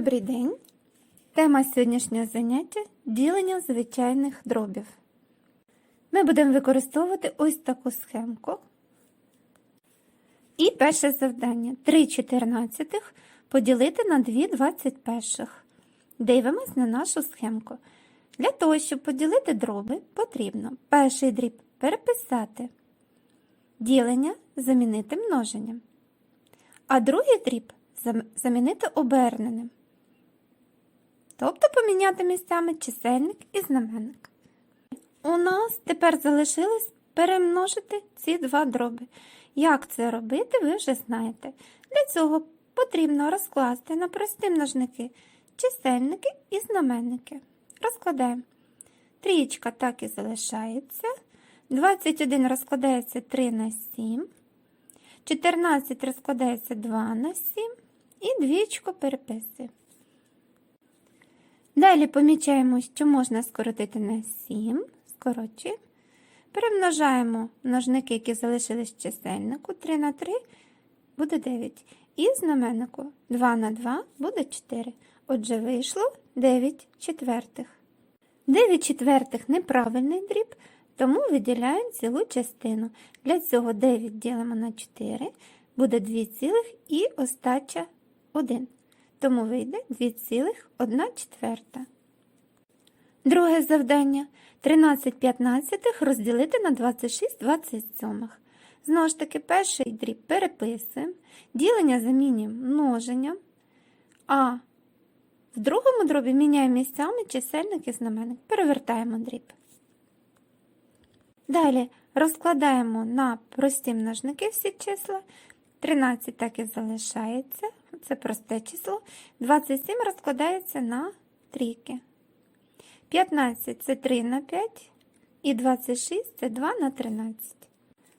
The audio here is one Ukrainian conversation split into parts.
Добрий день! Тема сьогоднішнього заняття ділення звичайних дробів. Ми будемо використовувати ось таку схемку. І перше завдання 3 чотирнадцятих поділити на 2 двадцятьперших. Дивимось на нашу схемку. Для того, щоб поділити дроби, потрібно перший дріб переписати, ділення замінити множенням, а другий дріб замінити оберненим. Тобто поміняти місцями чисельник і знаменник. У нас тепер залишилось перемножити ці два дроби. Як це робити, ви вже знаєте. Для цього потрібно розкласти на прості множники чисельники і знаменники. Розкладаємо. Трієчка так і залишається. 21 розкладається 3 на 7. 14 розкладається 2 на 7. І двічку переписуємо. Далі помічаємо, що можна скоротити на 7. Скорочуємо. Перемножаємо множники, які залишились чисельнику. 3 на 3 буде 9. І знаменнику 2 на 2 буде 4. Отже, вийшло 9 четвертих. 9 четвертих неправильний дріб, тому виділяємо цілу частину. Для цього 9 ділимо на 4, буде 2 цілих і остача 1. Тому вийде 2,1 четверта. Друге завдання. 13 п'ятнадцятих розділити на 26 27. Знову ж таки, перший дріб переписуємо, ділення замінюємо множенням, а в другому дробі міняємо місцями чисельник і знаменник. Перевертаємо дріб. Далі розкладаємо на прості множники всі числа. 13 так і залишається, це просте число. 27 розкладається на трійки. 15 це 3 на 5, і 26 це 2 на 13.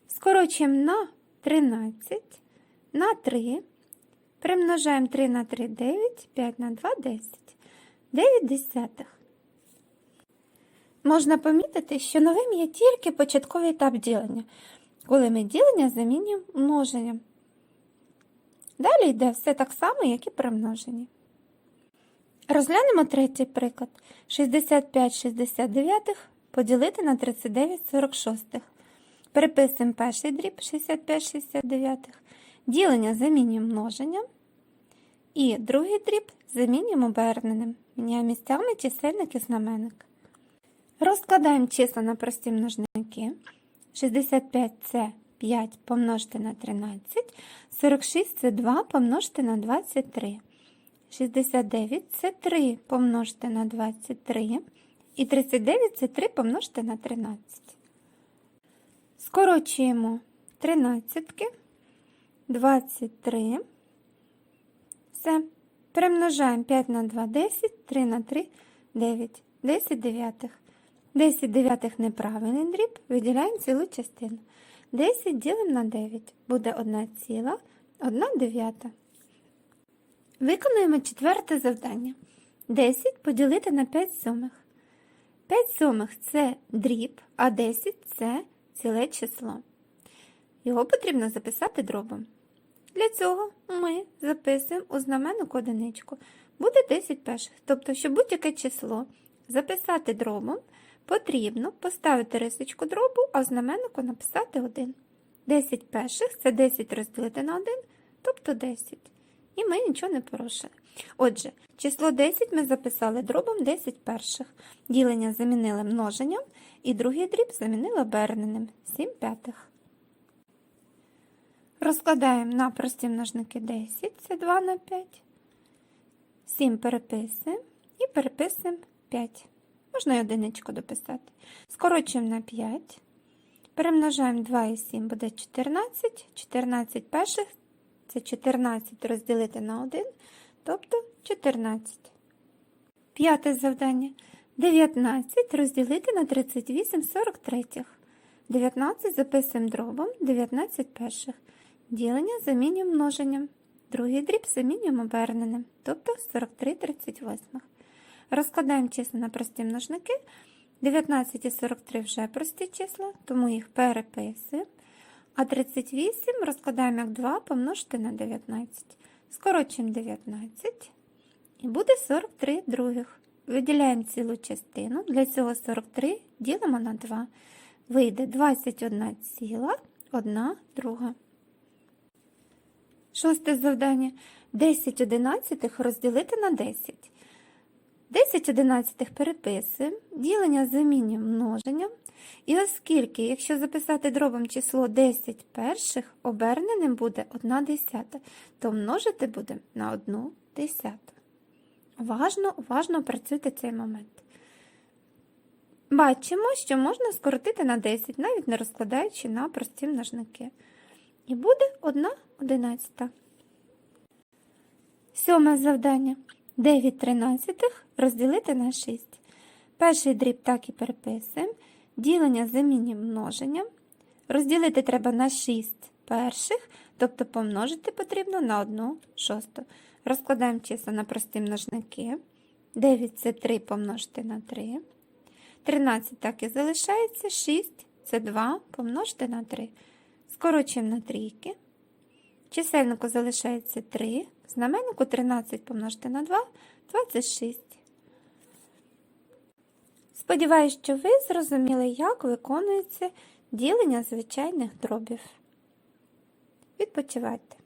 Скорочуємо на 13, на 3. Примножаємо 3 на 3 9, 5 на 2 10. 9 десятих. Можна помітити, що новим є тільки початковий етап ділення, коли ми ділення замінюємо множенням. Далі йде все так само, як і при множенні. Розглянемо третій приклад. 65 69 поділити на 39 46. Переписуємо перший дріб 65 69. Ділення замінюємо множенням. І другий дріб замінюємо оберненим. Міняємо місцями чисельник і знаменник. Розкладаємо числа на прості множники. 65 це 5 помножити на 13, 46 це 2 помножити на 23. 69 це 3 помножити на 23. І 39 це 3 помножити на 13. Скорочуємо 13, 23. Все. Перемножаємо 5 на 2 10, 3 на 3 9. 10 дев'ятих. 10 дев'ятих неправильний дріб, виділяємо цілу частину. 10 ділимо на 9. Буде 1 ціла, 1 дев'ята. Виконуємо четверте завдання. 10 поділити на 5 сьомих. 5 сьомих – це дріб, а 10 – це ціле число. Його потрібно записати дробом. Для цього ми записуємо у знаменник одиничку. Буде 10 перших. Тобто, щоб будь-яке число записати дробом, потрібно поставити рисочку дробу, а в знаменнику написати 1. 10 перших це 10 розділити на 1, тобто 10. І ми нічого не порушили. Отже, число 10 ми записали дробом 10 перших. Ділення замінили множенням, і другий дріб замінили оберненим 7 п'ятих. Розкладаємо на прості множники 10, це 2 на 5. 7 переписуємо і переписуємо 5. Можна й одиничку дописати. Скорочуємо на 5. Перемножаємо 2 і 7 буде 14. 14 перших це 14 розділити на 1, тобто 14. П'яте завдання. 19 розділити на 38 43. 19 записуємо дробом, 19 перших. Ділення замінюємо множенням. Другий дріб замінюємо оберненим, тобто 43 38. Розкладаємо числа на прості множники. 19 і 43 вже прості числа, тому їх переписуємо. А 38 розкладаємо як 2 помножити на 19. Скорочуємо 19 І буде 43 других. Виділяємо цілу частину. Для цього 43 ділимо на 2. Вийде 21 ціла, 1 друга. Шосте завдання. 10 одинадцятих розділити на 10. 10 одинадцятих переписуємо, ділення замінюємо множенням. І оскільки, якщо записати дробом число 10 перших, оберненим буде 1 десята, то множити буде на 1 десяту. Уважно, уважно працюйте цей момент. Бачимо, що можна скоротити на 10, навіть не розкладаючи на прості множники. І буде 1 одинадцята. Сьоме завдання. 9 тринадцятих розділити на 6. Перший дріб так і переписуємо. Ділення замінюємо множенням. Розділити треба на 6 перших, тобто помножити потрібно на 1 шосту. Розкладаємо числа на прості множники. 9 це 3 помножити на 3. 13 так і залишається. 6 це 2 помножити на 3. Скорочуємо на трійки. Чисельнику залишається 3. Знаменнику 13 помножити на 2 26. Сподіваюсь, що ви зрозуміли, як виконується ділення звичайних дробів. Відпочивайте.